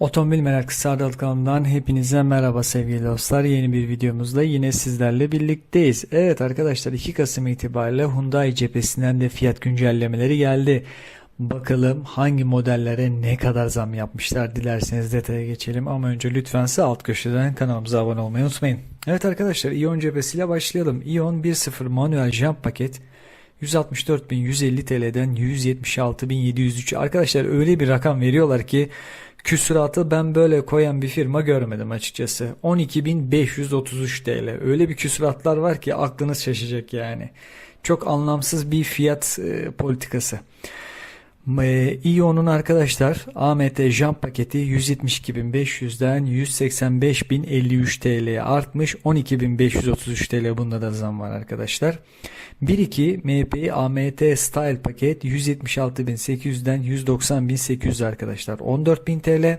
Otomobil Meraklısı Ardal kanalından hepinize merhaba sevgili dostlar. Yeni bir videomuzda yine sizlerle birlikteyiz. Evet arkadaşlar 2 Kasım itibariyle Hyundai cephesinden de fiyat güncellemeleri geldi. Bakalım hangi modellere ne kadar zam yapmışlar dilerseniz detaya geçelim ama önce lütfen sağ alt köşeden kanalımıza abone olmayı unutmayın. Evet arkadaşlar Ion cephesiyle başlayalım. Ion 1.0 manuel jump paket 164.150 TL'den 176.703 arkadaşlar öyle bir rakam veriyorlar ki küsuratı ben böyle koyan bir firma görmedim açıkçası. 12.533 TL öyle bir küsuratlar var ki aklınız şaşacak yani. Çok anlamsız bir fiyat e, politikası. E, İO'nun arkadaşlar AMT jump paketi 172.500'den 185.053 TL'ye artmış. 12.533 TL bunda da zam var arkadaşlar. 1.2 MPI AMT Style paket 176.800'den 190.800 arkadaşlar. 14.000 TL.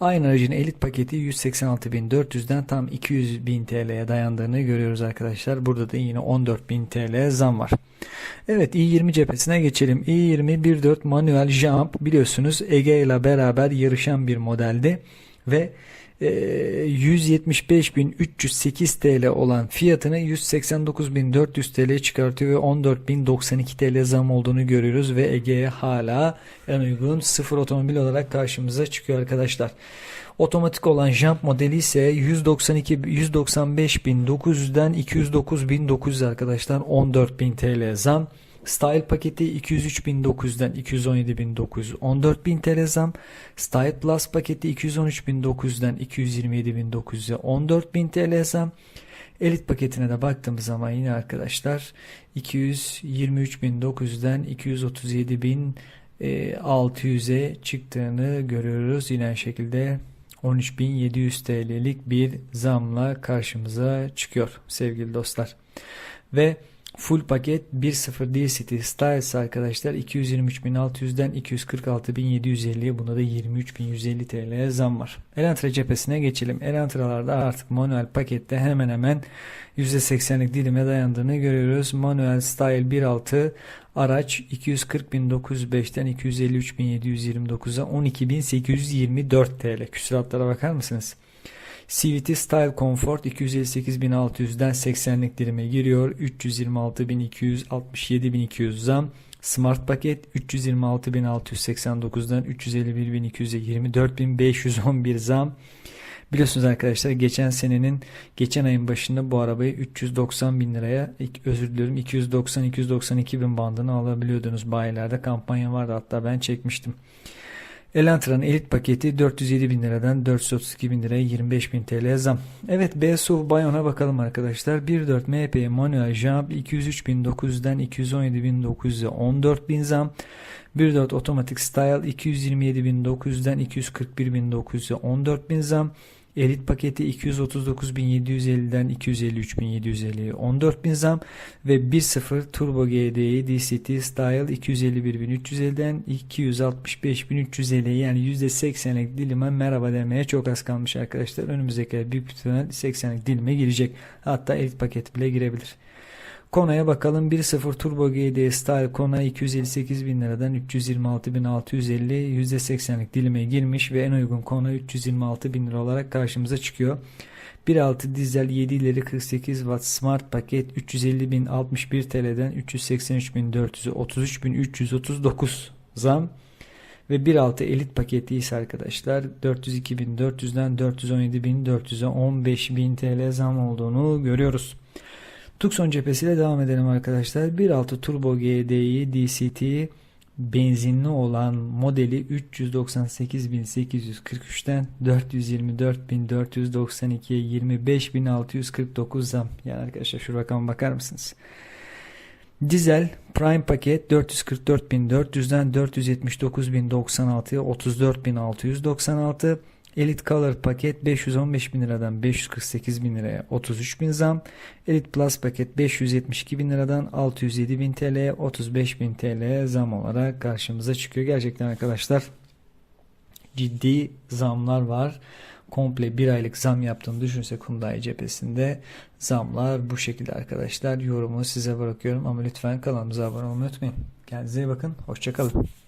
Aynı aracın elit paketi 186.400'den tam 200.000 TL'ye dayandığını görüyoruz arkadaşlar. Burada da yine 14.000 TL zam var. Evet i20 cephesine geçelim. i20 1.4 manuel jump biliyorsunuz Ege ile beraber yarışan bir modeldi ve 175.308 TL olan fiyatını 189.400 TL çıkartıyor ve 14.092 TL zam olduğunu görüyoruz ve Ege'ye hala en uygun sıfır otomobil olarak karşımıza çıkıyor arkadaşlar. Otomatik olan Jump modeli ise 192 195.900'den 209.900 arkadaşlar 14.000 TL zam. Style paketi 203.900'den 217.900 14.000 TL zam. Style Plus paketi 213.900'den 227.900'e 14.000 TL zam. Elit paketine de baktığımız zaman yine arkadaşlar 223.900'den 237.600'e çıktığını görüyoruz. Yine aynı şekilde 13.700 TL'lik bir zamla karşımıza çıkıyor sevgili dostlar. Ve Full paket 1.0 D-City Styles arkadaşlar 223.600'den 246.750'ye buna da 23.150 TL zam var. Elantra cephesine geçelim. Elantra'larda artık manuel pakette hemen hemen %80'lik dilime dayandığını görüyoruz. Manuel Style 1.6 araç 240.905'ten 253.729'a 12.824 TL. Küsuratlara bakar mısınız? CVT Style Comfort 258.600'den 80'lik dilime giriyor. 326.200 67.200 zam. Smart paket 326.689'dan 351.200'e 24.511 zam. Biliyorsunuz arkadaşlar geçen senenin geçen ayın başında bu arabayı 390 bin liraya özür diliyorum 290-292 bin bandını alabiliyordunuz bayilerde kampanya vardı hatta ben çekmiştim. Elantra'nın elit paketi 407 bin liradan 432 bin liraya 25 bin TL zam. Evet BSUV Bayon'a bakalım arkadaşlar. 1.4 MP manuel jump 203.900'den 217.900'e 14 bin zam. 1.4 otomatik style 227.900'den 241.900'e 14 bin zam. Elit paketi 239.750'den 253.750'ye 14.000 zam ve 1.0 Turbo GDI DCT Style 251.350'den 265.350'ye yani %80'lik dilime merhaba demeye çok az kalmış arkadaşlar. Önümüzdeki büyük ihtimal 80'lik dilime girecek. Hatta elit paket bile girebilir. Kona'ya bakalım 1.0 Turbo GD Style Kona 258 bin liradan 326 bin 650 %80'lik dilime girmiş ve en uygun Kona 326 bin lira olarak karşımıza çıkıyor. 1.6 dizel 7 ileri 48 watt smart paket 350 bin 61 TL'den 383 bin 400'e 33 bin 339 zam ve 1.6 elit paketi ise arkadaşlar 402.400'den 417.400'e 15.000 TL zam olduğunu görüyoruz. Tucson cephesiyle devam edelim arkadaşlar. 1.6 Turbo GDI DCT benzinli olan modeli 398.843'ten 424.492'ye 25.649 zam. Yani arkadaşlar şu rakama bakar mısınız? Dizel Prime paket 444.400'den 479.096'ya 34.696 Elite Color paket 515 bin liradan 548 bin liraya 33 bin zam. Elite Plus paket 572 bin liradan 607 bin TL'ye 35 bin TL zam olarak karşımıza çıkıyor. Gerçekten arkadaşlar ciddi zamlar var. Komple bir aylık zam yaptığını düşünsek Hyundai cephesinde zamlar bu şekilde arkadaşlar. Yorumu size bırakıyorum ama lütfen kanalımıza abone olmayı unutmayın. Kendinize iyi bakın. Hoşçakalın.